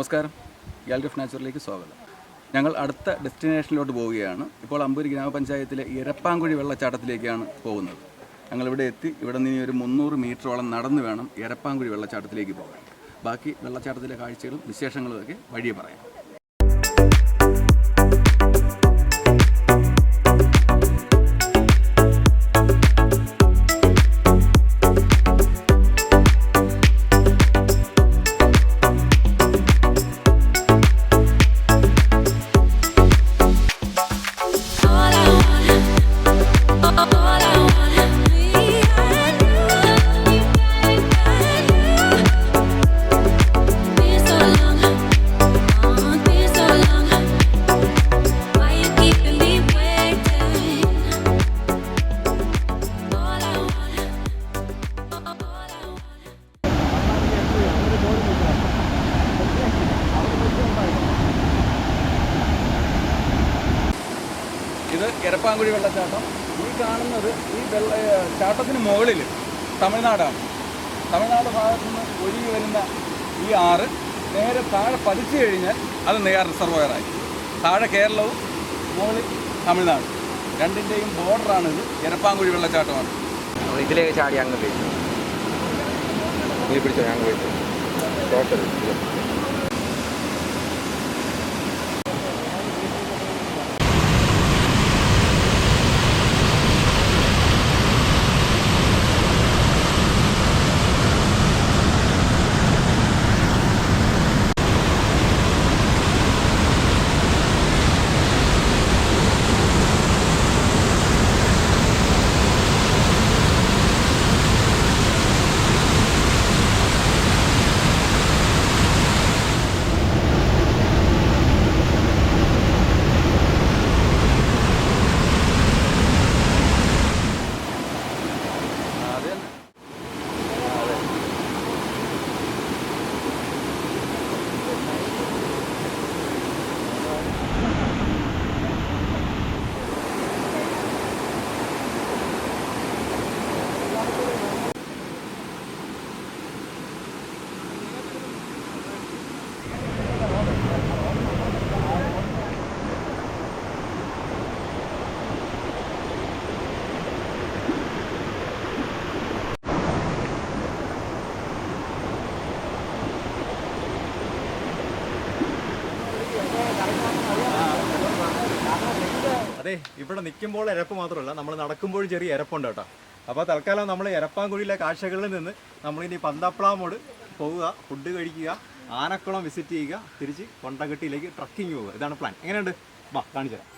നമസ്കാരം. Gallery of സ്വാഗതം. ഞങ്ങൾ അടുത്ത ഡെസ്റ്റിനേഷനിലോട്ട് പോവുകയാണ്. ഇപ്പോൾ അമ്പൂരി ഗ്രാമപഞ്ചായത്തിലെ ഇരപ്പാങ്കുഴി വെള്ളച്ചാട്ടത്തിലേക്കാണ് പോകുന്നത്. ഞങ്ങളിവിടെ എത്തി. ഇവിടെ നിന്ന് ഒരു മുന്നൂറ് മീറ്ററോളം നടന്നു വേണം ഇരപ്പാങ്കുഴി വെള്ളച്ചാട്ടത്തിലേക്ക് പോകാൻ. ബാക്കി വെള്ളച്ചാട്ടത്തിലെ കാഴ്ചകളും വിശേഷങ്ങളും ഒക്കെ വഴിയെ പറയാം. ഇത് എരപ്പാങ്കുഴി വെള്ളച്ചാട്ടം. ഈ കാണുന്നത് ഈ വെള്ള ചാട്ടത്തിന് മുകളിൽ തമിഴ്നാടാണ്. തമിഴ്നാട് ഭാഗത്തു നിന്ന് ഒഴുകി വരുന്ന ഈ ആറ് നേരെ താഴെ പതിച്ചു കഴിഞ്ഞാൽ അത് നെയ്യാർ റിസർവോയറായി. താഴെ കേരളവും മുകളിൽ തമിഴ്നാട്. രണ്ടിന്റെയും ഇത് എരപ്പാങ്കുഴി വെള്ളച്ചാട്ടമാണ്. ഇതിലേക്ക് ചാടി അങ്ങ് പോയി പിടിച്ചോ? ഞങ്ങൾ പോയി ടോട്ടൽ അതെ ഇവിടെ നിൽക്കുമ്പോൾ ഇരപ്പ് മാത്രമല്ല നമ്മൾ നടക്കുമ്പോഴും ചെറിയ ഇരപ്പുണ്ട് കേട്ടോ. അപ്പോൾ തൽക്കാലം നമ്മൾ ഇരപ്പാങ്കുഴിയിലെ കാഴ്ചകളിൽ നിന്ന് നമ്മളിനി പന്തപ്ലാമോട് പോവുക ഫുഡ് കഴിക്കുക ആനക്കുളം വിസിറ്റ് ചെയ്യുക തിരിച്ച് കൊണ്ടകെട്ടിയിലേക്ക് ട്രക്കിംഗ് പോവുക. ഇതാണ് പ്ലാൻ എങ്ങനെയുണ്ട്? വാ കാണിച്ചു തരാം